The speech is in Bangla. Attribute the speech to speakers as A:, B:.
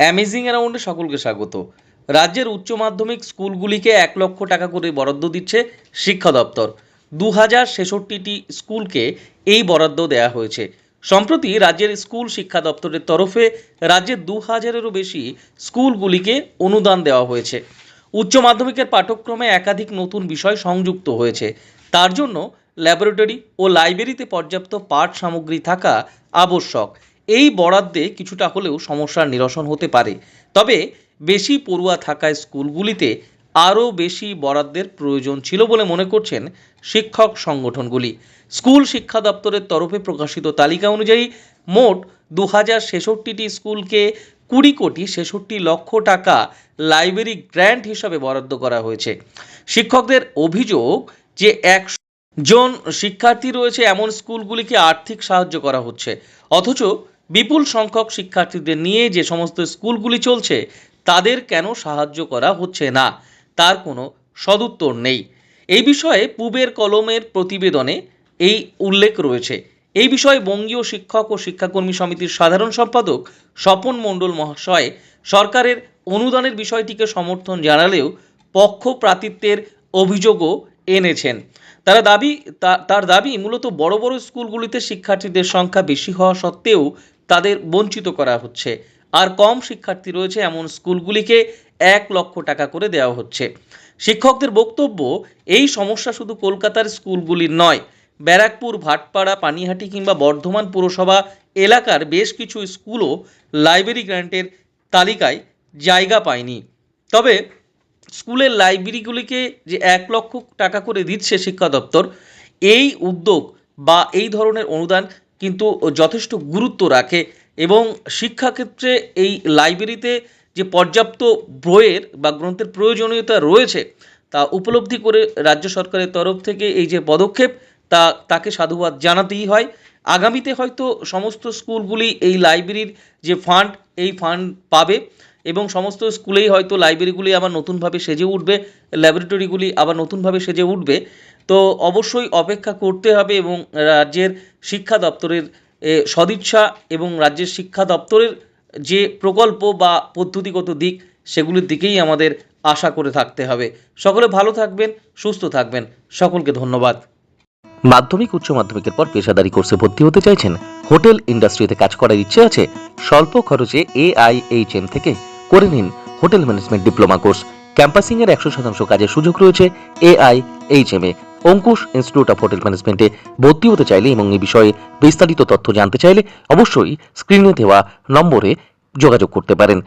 A: অ্যামেজিং অ্যারাউন্ডে সকলকে স্বাগত। রাজ্যের উচ্চ মাধ্যমিক স্কুলগুলিকে এক লক্ষ টাকা করে বরাদ্দ দিচ্ছে শিক্ষা দপ্তর। দু হাজার ছেষট্টিটি স্কুলকে এই বরাদ্দ দেওয়া হয়েছে। সম্প্রতি রাজ্যের স্কুল শিক্ষা দপ্তরের তরফে রাজ্যের দু হাজারেরও বেশি স্কুলগুলিকে অনুদান দেওয়া হয়েছে। উচ্চ মাধ্যমিকের পাঠ্যক্রমে একাধিক নতুন বিষয় সংযুক্ত হয়েছে। তার জন্য ল্যাবরেটরি ও লাইব্রেরিতে পর্যাপ্ত পাঠ সামগ্রী থাকা আবশ্যক। এই বরাদ্দে কিছুটা হলেও সমস্যার নিরসন হতে পারে। তবে বেশি পড়ুয়া থাকায় স্কুলগুলিতে আরও বেশি বরাদ্দের প্রয়োজন ছিল বলে মনে করছেন শিক্ষক সংগঠনগুলি। স্কুল শিক্ষা দপ্তরের তরফে প্রকাশিত তালিকা অনুযায়ী মোট দু হাজার ছেষট্টিটি স্কুলকে কুড়ি কোটি ছেষট্টি লক্ষ টাকা লাইব্রেরি গ্র্যান্ট হিসাবে বরাদ্দ করা হয়েছে। শিক্ষকদের অভিযোগ যে এক জন শিক্ষার্থী রয়েছে এমন স্কুলগুলিকে আর্থিক সাহায্য করা হচ্ছে। অথচ বিপুল সংখ্যক শিক্ষার্থীদের নিয়ে যে সমস্ত স্কুলগুলি চলছে, তাদের কেন সাহায্য করা হচ্ছে না? তার কোনো সদুত্তর নেই। এই বিষয়ে পূবের কলমের প্রতিবেদনে এই উল্লেখ রয়েছে। এই বিষয়ে বঙ্গীয় শিক্ষক ও শিক্ষাকর্মী সমিতির সাধারণ সম্পাদক স্বপন মণ্ডল মহাশয় সরকারের অনুদানের বিষয়টিকে সমর্থন জানালেও পক্ষপ্রাতিত্বের অভিযোগও এনেছেন। তারা দাবি তার দাবি, মূলত বড় বড় স্কুলগুলিতে শিক্ষার্থীদের সংখ্যা বেশি হওয়া সত্ত্বেও তাদের বঞ্চিত করা হচ্ছে। আর কম শিক্ষার্থী রয়েছে এমন স্কুলগুলিকে এক লক্ষ টাকা করে দেওয়া হচ্ছে। শিক্ষকদের বক্তব্য, এই সমস্যা শুধু কলকাতার স্কুলগুলির নয়, ব্যারাকপুর, ভাটপাড়া, পানিহাটি কিংবা বর্ধমান পুরসভা এলাকার বেশ কিছু স্কুলও লাইব্রেরি গ্র্যান্টের তালিকায় জায়গা পায়নি। তবে স্কুলের লাইব্রেরিগুলিকে যে এক লক্ষ টাকা করে দিচ্ছে শিক্ষা দপ্তর, এই উদ্যোগ বা এই ধরনের অনুদান কিন্তু যথেষ্ট গুরুত্ব রাখে এবং শিক্ষাক্ষেত্রে এই লাইব্রেরিতে যে পর্যাপ্ত বইয়ের বা গ্রন্থের প্রয়োজনীয়তা রয়েছে, তা উপলব্ধি করে রাজ্য সরকারের তরফ থেকে এই যে পদক্ষেপ, তা তাকে সাধুবাদ জানাতেই হয়। আগামীতে হয়তো সমস্ত স্কুলগুলি এই লাইব্রেরির যে ফান্ড, এই ফান্ড পাবে। এবং সমস্ত স্কুলেই হয়তো লাইব্রেরিগুলি আবার নতুনভাবে সেজে উঠবে, ল্যাবরেটরিগুলি আবার নতুনভাবে সেজে উঠবে। তো অবশ্যই অপেক্ষা করতে হবে এবং রাজ্যের শিক্ষা দপ্তরের সদিচ্ছা এবং রাজ্যের শিক্ষা দপ্তরের যে প্রকল্প বা পদ্ধতিগত দিক, সেগুলির দিকেই আমাদের আশা করে থাকতে হবে। সকলে ভালো থাকবেন, সুস্থ থাকবেন। সকলকে ধন্যবাদ।
B: মাধ্যমিক, উচ্চ মাধ্যমিকের পর পেশাদারি কোর্সে ভর্তি হতে চাইছেন, হোটেল ইন্ডাস্ট্রিতে কাজ করার ইচ্ছে আছে, স্বল্প খরচে এআইএইচএম থেকে। করে নিন hotel management diploma course. Campusing এর একশো শতাংশ কাজের সুযোগ রয়েছে এআই এইচ এম এ অঙ্কুশ ইনস্টিটিউট অফ হোটেল ম্যানেজমেন্টে ভর্তি হতে চাইলে এবং এই বিষয়ে বিস্তারিত তথ্য জানতে চাইলে অবশ্যই স্ক্রিনে দেওয়া নম্বরে যোগাযোগ করতে পারেন।